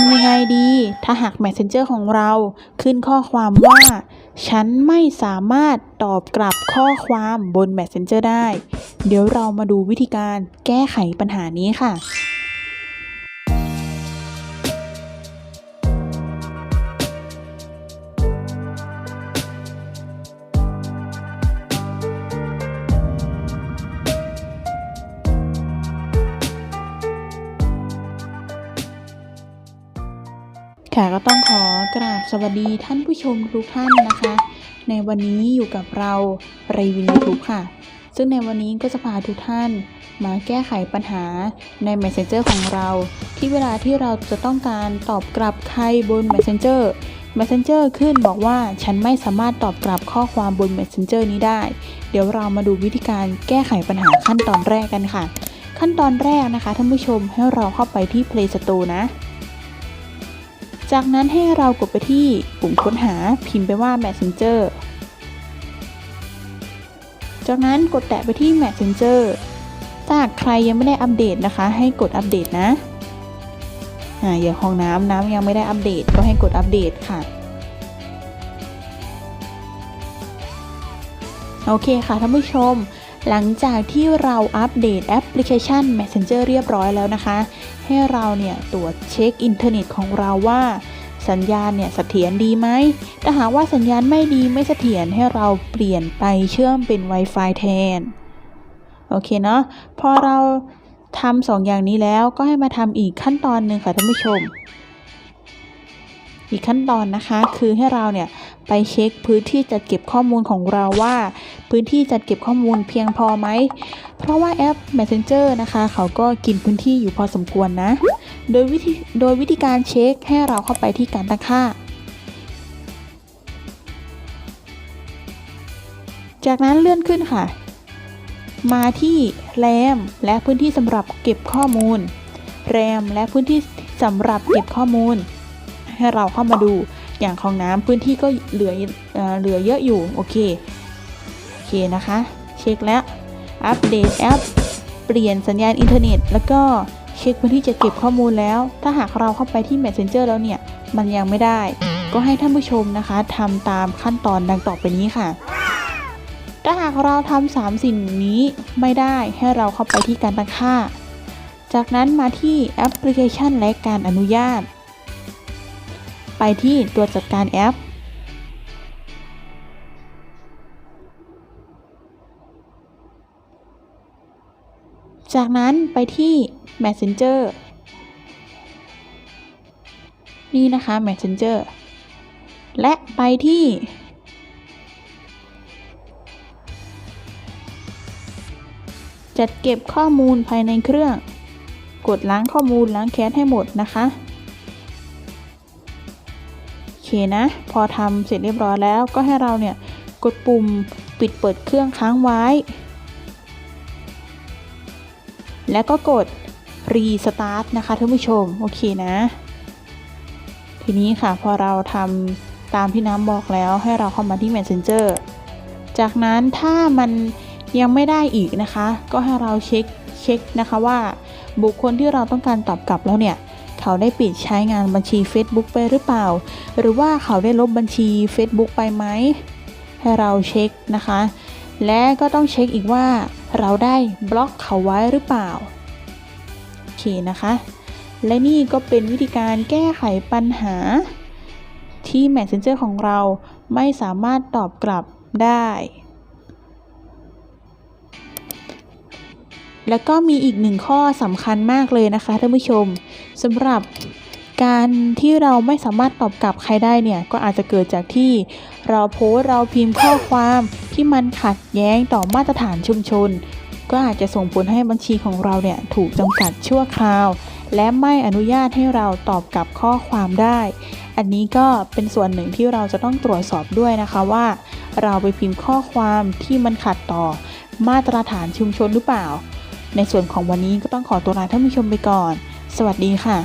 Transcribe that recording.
ำยังไงดี ถ้าหาก Messenger ของเราขึ้นข้อความว่า ฉันไม่สามารถตอบกลับข้อความบน Messenger ได้ เดี๋ยวเรามาดูวิธีการแก้ไขปัญหานี้ค่ะ ค่ะก็ต้องขอกราบสวัสดีท่านผู้ชมทุกท่านนะคะ ในวันนี้อยู่กับเราไรวินยูทูบค่ะ ซึ่งในวันนี้ก็จะพาทุกท่านมาแก้ไขปัญหาใน Messenger ของเรา ที่เวลาที่เราจะต้องการตอบกลับใครบน Messenger Messenger ขึ้นบอกว่าฉันไม่สามารถตอบกลับข้อความบน Messenger นี้ได้ เดี๋ยวเรามาดูวิธีการแก้ไขปัญหาขั้นตอนแรกกันค่ะ ขั้นตอนแรกนะคะท่านผู้ชมให้เราเข้าไปที่ Play Store นะ จากนั้นให้เรากดไปที่ปุ่มค้นหาพิมพ์ไปว่า Messenger จากนั้นกดแตะไปที่ Messenger ถ้าใครยังไม่ได้อัปเดตนะคะ ให้กดอัปเดตนะอ่าอย่างห้องน้ำน้ำยังไม่ได้อัปเดตก็ให้กดอัปเดตค่ะ โอเคค่ะท่านผู้ชม หลังจากที่เราอัปเดตแอปพลิเคชัน Messenger เรียบร้อยแล้วนะคะ ให้เราเนี่ยตรวจเช็คอินเทอร์เน็ตของเราว่า สัญญาณเนี่ยเสถียรดีไหมถ้าหากว่าสัญญาณไม่ดีไม่เสถียรให้เราเปลี่ยนไปเชื่อมเป็น Wi-Fi แทน โอเคเนาะ พอเราทำสองอย่างนี้แล้วก็ให้มาทำอีกขั้นตอนหนึ่งค่ะท่านผู้ชม อีกขั้นตอนนะคะ คือให้เราเนี่ยไปเช็คพื้นที่จัดเก็บข้อมูลของเราว่า พื้นที่จัดเก็บข้อมูลเพียงพอไหม เพราะว่าแอป Messenger นะคะ เขาก็กินพื้นที่อยู่พอสมควรนะ โดยวิธีโดยวิธีการเช็คให้เราเข้าไปที่การตั้งค่า จากนั้นเลื่อนขึ้นค่ะ มาที่แรมและพื้นที่สำหรับเก็บข้อมูลแรมและพื้นที่สำหรับเก็บข้อมูล ให้เราเข้ามาดูอย่างของน้ำพื้นที่ก็เหลือเออเหลือเยอะอยู่ โอเค เคนะคะ เช็คแล้ว อัปเดตแอป เปลี่ยนสัญญาณอินเทอร์เน็ต แล้วก็เช็คพื้นที่จะเก็บข้อมูลแล้ว ถ้าหากเราเข้าไปที่ Messenger แล้วเนี่ย มันยังไม่ได้ ก็ให้ท่านผู้ชมนะคะทำตามขั้นตอนดังต่อไปนี้ค่ะ ถ้าหากเราทำสามสิ่งนี้ไม่ได้ให้เราเข้าไปที่การตั้งค่า จากนั้นมาที่แอปพลิเคชันและการอนุญาต ไปที่ตัวจัดการแอป จากนั้นไปที่ Messenger นี่นะคะ Messenger และไปที่ จัดเก็บข้อมูลภายในเครื่อง กดล้างข้อมูลล้างแคชให้หมดนะคะ โอเคนะ พอทำเสร็จเรียบร้อยแล้วก็ให้เราเนี่ย กดปุ่มปิดเปิดเครื่องค้างไว้ แล้วก็กด Restart นะคะท่านผู้ชม โอเคนะ ทีนี้ค่ะพอเราทำตามที่น้ำบอกแล้วให้เราเข้ามาที่ Messenger จากนั้นถ้ามันยังไม่ได้อีกนะคะ ก็ให้เราเช็คเช็คนะคะว่าบุคคลที่เราต้องการตอบกลับแล้วเนี่ย เขาได้ปิดใช้งานบัญชี Facebook ไปหรือเปล่า หรือว่าเขาได้ลบบัญชี Facebook ไปไหมให้เราเช็คนะคะ และก็ต้องเช็คอีกว่า เราได้บล็อกเขาไว้หรือเปล่า โอเคนะคะ และนี่ก็เป็นวิธีการแก้ไขปัญหา ที่ Messenger ของเราไม่สามารถตอบกลับได้ แล้วก็มีอีกหนึ่งข้อสำคัญมากเลยนะคะท่านผู้ชมสำหรับ การที่เราไม่สามารถตอบกลับใครได้เนี่ยก็อาจจะเกิดจากที่เราโพสเราพิมพ์ข้อความที่มันขัดแย้งต่อมาตรฐานชุมชน ก็อาจจะส่งผลให้บัญชีของเราเนี่ยถูกจำกัดชั่วคราว และไม่อนุญาตให้เราตอบกลับข้อความได้ อันนี้ก็เป็นส่วนหนึ่งที่เราจะต้องตรวจสอบด้วยนะคะว่า เราไปพิมพ์ข้อความที่มันขัดต่อมาตรฐานชุมชนหรือเปล่า ในส่วนของวันนี้ก็ต้องขอตัวลาท่านผู้ชมไปก่อน สวัสดีค่ะ